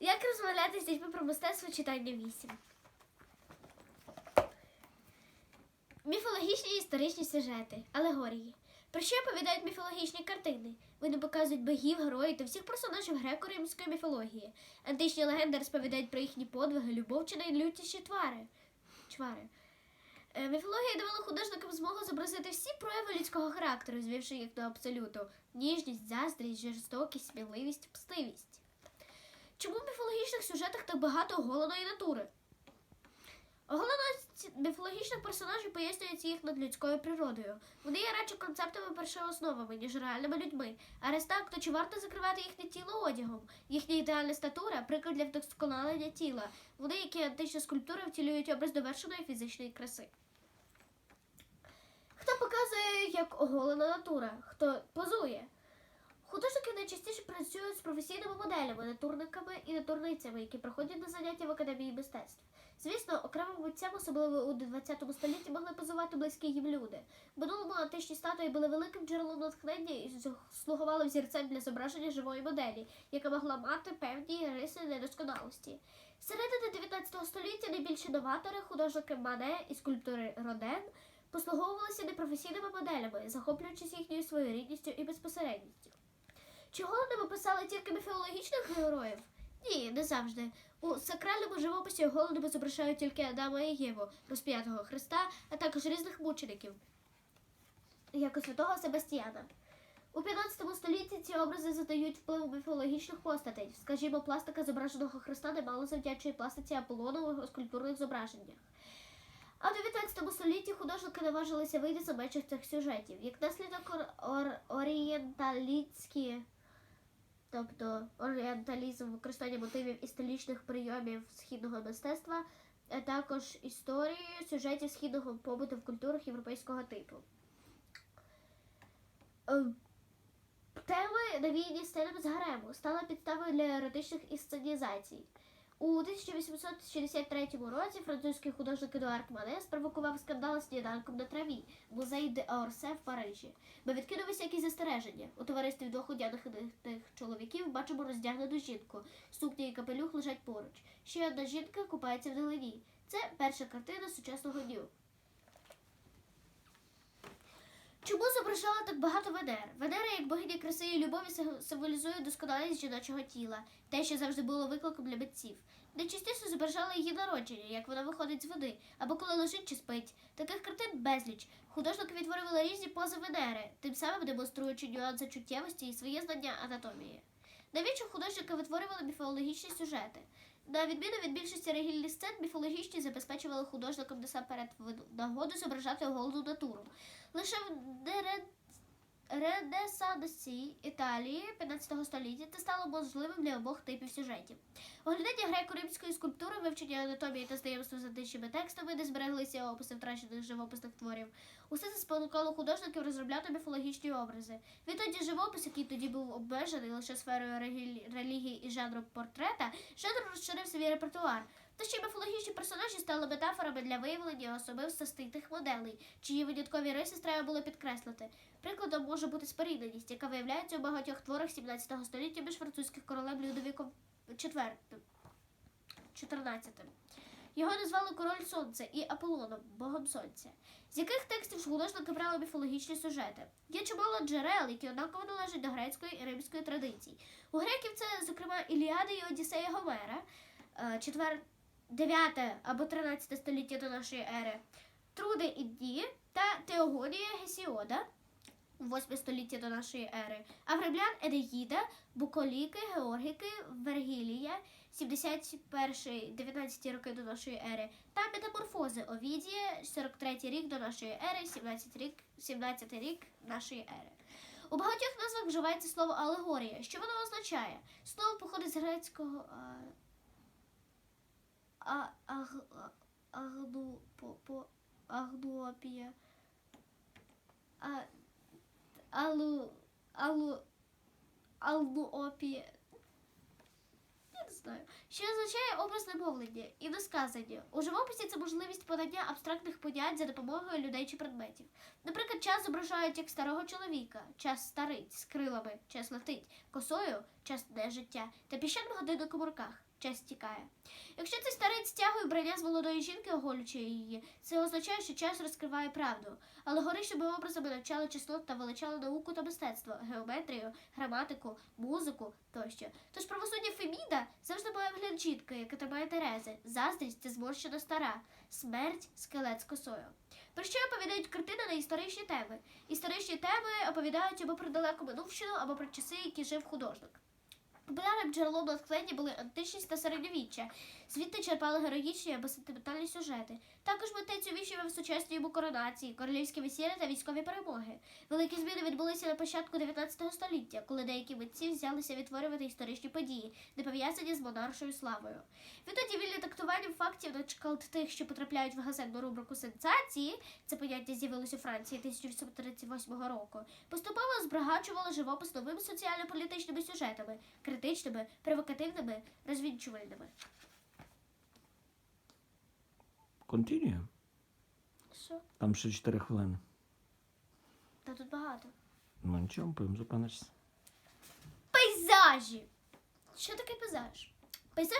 Як розмовляти з дітьми про мистецтво читання 8? Міфологічні і історичні сюжети, алегорії. Про що оповідають міфологічні картини? Вони показують богів, героїв та всіх персонажів греко-римської міфології. Античні легенди розповідають про їхні подвиги, любов чи найлютіші твари. чвари. Е, Міфологія давала художникам змогу зобразити всі прояви людського характеру, звівши їх до абсолюту: ніжність, заздрість, жорстокість, сміливість, пстивість. Чому в міфологічних сюжетах так багато оголеної натури? Оголеність міфологічних персонажів пояснюється їх над людською природою. Вони є радше концептами першоосновами, ніж реальними людьми. А раз так, то чи варто закривати їхнє тіло одягом? Їхня ідеальна статура приклад для вдосконалення тіла. Вони, які антична скульптура, втілюють образ довершеної фізичної краси. Хто показує, як оголена натура? Хто позує? Художники найчастіше професійними моделями, натурниками і натурницями, які проходять на заняття в академії мистецтв. Звісно, окремим митцям, особливо у 20 столітті, могли позувати близькі їм люди. В минулому античні статуї були великим джерелом натхнення і слугували взірцем для зображення живої моделі, яка могла мати певні риси недосконалості. Середини 19 століття найбільші новатори, художники Мане і скульптори Роден, послуговувалися непрофесійними моделями, захоплюючись їхньою своєрідністю і безпосередністю. Чи голодами писали тільки міфологічних героїв? Ні, не завжди. У сакральному живописі голодами зображають тільки Адама і Єву, розп'ятого Христа, а також різних мучеників, як у святого Себастьяна. У 15 столітті ці образи задають вплив міфологічних постатей. Скажімо, пластика зображеного Христа немало завдячує пластиці Аполлонових скульптурних зображеннях. А в 19 столітті художники наважилися вийти за межі цих сюжетів. Як наслідок ор- орієнталістські, тобто орієнталізм, використання мотивів історичних прийомів східного мистецтва, а також історії сюжетів східного побуту в культурах європейського типу. Е, Теми навіяні стилем з гарему стали підставою для еротичних інсценізацій. У 1863 році французький художник Едуард Мане спровокував скандал з сніданком на траві в музеї де Орсе в Парижі. Ми відкинулися якісь застереження. У товаристві двох одягнених чоловіків бачимо роздягнену жінку. Сукня і капелюх лежать поруч. Ще одна жінка купається в долині. Це перша картина сучасного дню. Чому зображала так багато Ведер? Венера, як богиня краси і любові, символізує досконалість жіночого тіла, те, що завжди було викликом для митців. Найчастіше зображали її народження, як вона виходить з води, або коли лежить чи спить. Таких картин безліч. Художники відтворювали різні пози Венери, тим самим демонструючи нюанси чуттєвості і своє знання анатомії. Навіщо художники витворювали міфологічні сюжети? На відміну від більшості регільних сцен, міфологічні забезпечували художникам насамперед нагоду зображати голоду натуру. Лише в Ренесансі Італії 15 століття це стало можливим для обох типів сюжетів. Оглядання греко-римської скульптури, вивчення анатомії та знайомство з античними текстами, де збереглися описи втрачених живописних творів. Усе це спонукало художників розробляти міфологічні образи. Відтоді живопис, який тоді був обмежений лише сферою релігії і жанру портрета, жанр розширив свій репертуар. Та ще й міфологічні персонажі стали метафорами для виявлення особистостей тих моделей, чиї виняткові риси треба було підкреслити. Прикладом може бути спорідненість, яка виявляється у багатьох творах 17 століття між французьким королем Людовіком IV. 14. Його назвали Король Сонця і Аполлоном, Богом Сонця. З яких текстів художники брали міфологічні сюжети? Є чимало джерел, які однаково належать до грецької і римської традицій. У греків це, зокрема, Іліада і Одіссея Гомера, 4, 9 або 13 століття до нашої ери, Труди і дні та Теогонія Гесіода. 8 століття до нашої ери, а в римлян Енеїда, Буколіки, Георгіки, Вергілія, 71-19 роки до нашої ери, та метаморфози Овідія, 43 рік до нашої ери, 17 рік, 17 рік нашої ери. У багатьох назвах вживається слово алегорія. Що воно означає? Слово походить з грецького а, а, аг, а, агну, по, по, агнуопія. Алу, алу, алуопія. Я не знаю. що означає образне мовлення і досказання. У живописі це можливість подання абстрактних понять за допомогою людей чи предметів. Наприклад, час зображають як старого чоловіка, час старить з крилами, час летить, косою, час нежиття, та піщаним годинником у руках. Час тікає. Якщо цей старець стягує вбрання з молодої жінки, оголюючи її, це означає, що час розкриває правду. Алегоричними образами навчали чеснот та величали науку та мистецтво, геометрію, граматику, музику тощо. Тож правосуддя Феміда завжди має вигляд жінки, яка тримає Терези. Заздрість це зморщена стара, смерть скелет з косою. Про що оповідають картини на історичні теми? Історичні теми оповідають або про далеку минувщину, або про часи, які жив художник. Популярним джерелом натхнення були античність та середньовіччя. Звідти черпали героїчні або сентиментальні сюжети. Також митець увіщував сучасні йому коронації, королівські весілля та військові перемоги. Великі зміни відбулися на початку 19 століття, коли деякі митці взялися відтворювати історичні події, не пов'язані з монаршою славою. Відтоді вільне трактуванням фактів на кшталт тих, що потрапляють в газетну рубрику сенсації, це поняття з'явилось у Франції 1838 року, поступово збагачувало живопис новими соціально-політичними сюжетами, критичними, провокативними, розвінчувальними. Continue. Що? Там ще 4 хвилини. Та тут багато. Ну нічого, потім зупинишся. Пейзажі. Що таке пейзаж? Пейзаж